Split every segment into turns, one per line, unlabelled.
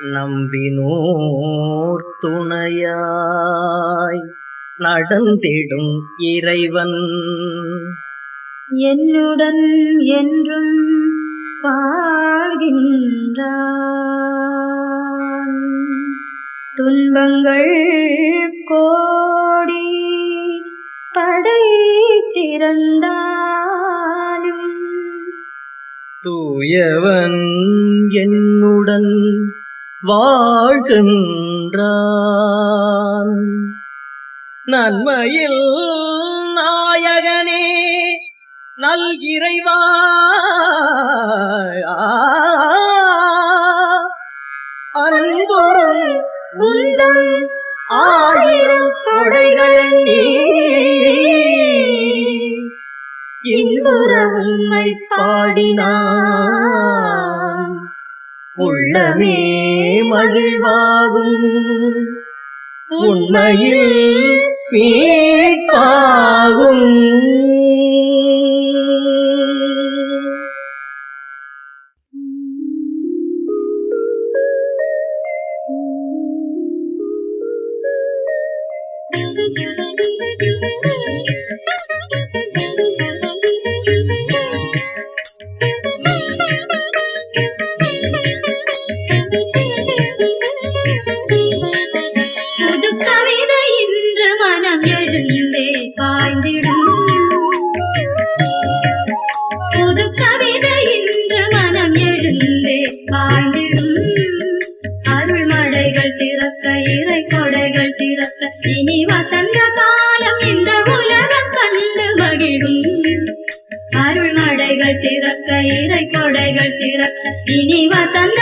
நம்பினோர் துணையாய் நடந்திடும் இறைவன்.
என்னுடன் என்றும் வாழ்கின்றான். துன்பங்கள் கோடி படை திறந்தாலும்
தூயவன் என்னுடன் வாழ்கின்றான். நன்மையில் நாயகனே நல் இறைவா அன்பும் உந்தம் ஆயிரம் கொடைகள் நீ. இன்புற உண்மை பாடினான். உள்ளமே மகிழ்வாகும் உண்மையில்
Thank you. மழைகள் திறக்க இறை கொடைகள் திறக்க. இனி வசந்த காலம் இந்த உலகம் கண்டு மகிழும். அருள் மழைகள் திறக்க இறை கொடைகள் திறக்க. இனி வசந்த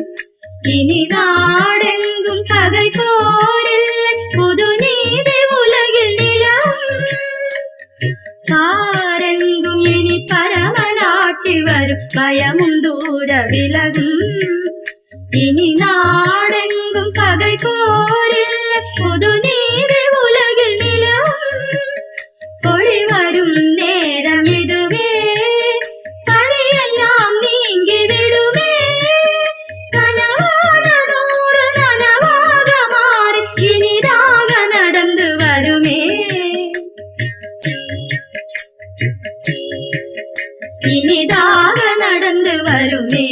இனி நாடெங்கும் கதை போரில்லை புது நீதி உலகில் நிலம். காரெங்கும் இனி பரம பரமநாட்டி வரும் பயமும் தூர விலகும் இனி நாடெங்கும் கதை போர் இனிதாக நடந்து வருமே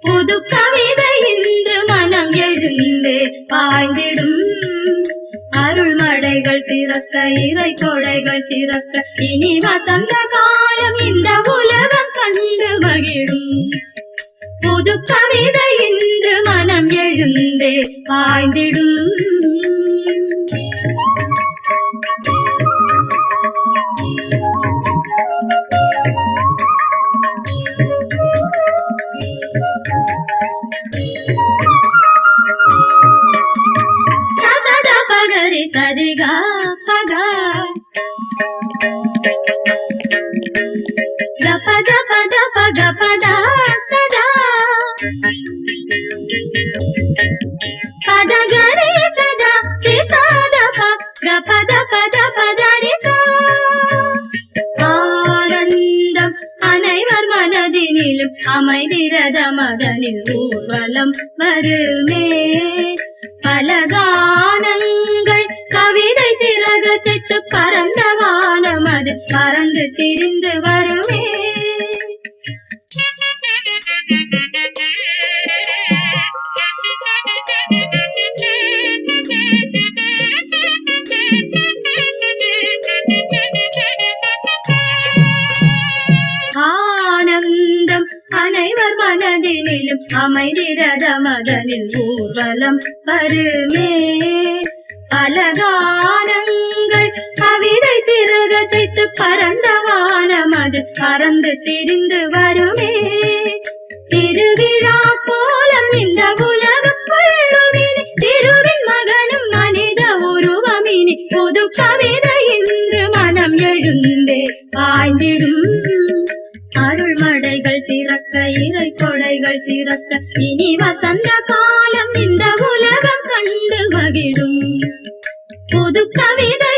புது கவிதை இன்று மனம் எழுந்து பாய்ந்திடும். அருள் மடைகள் திறக்க இறை கொடைகள் திறக்க இனி வசந்த காலம் இந்த உலகம் கண்டு மகிழும். புது கவிதை இன்று மனம் எழுந்தே பாய்ந்திடும். பகரி சரிகா பகா గప గప గప గప దా సదా పద గరి సదా సితాద ప గప గప గప దరిక ஆனந்தம் அனைவர் மனதினிலும் அமைதிரத மதனில் ஊர்வலம் வருமே பல திரிந்து வருவே ஆனந்தம் அனைவர் மனதிலும் அமைதிரத மதனில் ஊர்வலம் வருமே அழகானந்த திரக தைத்து வானம் அது பறந்து திரிந்து வருமே. திருவிழா போலம் இந்த உலகம் கொள்ளுமினி திருவின் மகனும் மனித உருவமினி. புது கவிதை இன்று மனம் எழுந்தே பாய்ந்திடும் அருள்மடைகள் திறக்க இறை கொடைகள் திறக்க இனி வசந்த காலம் இந்த உலகம் கண்டு மகிழும். புது கவிதை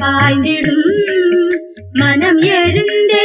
வாழ்ந்திடும் மனம் எழுந்தே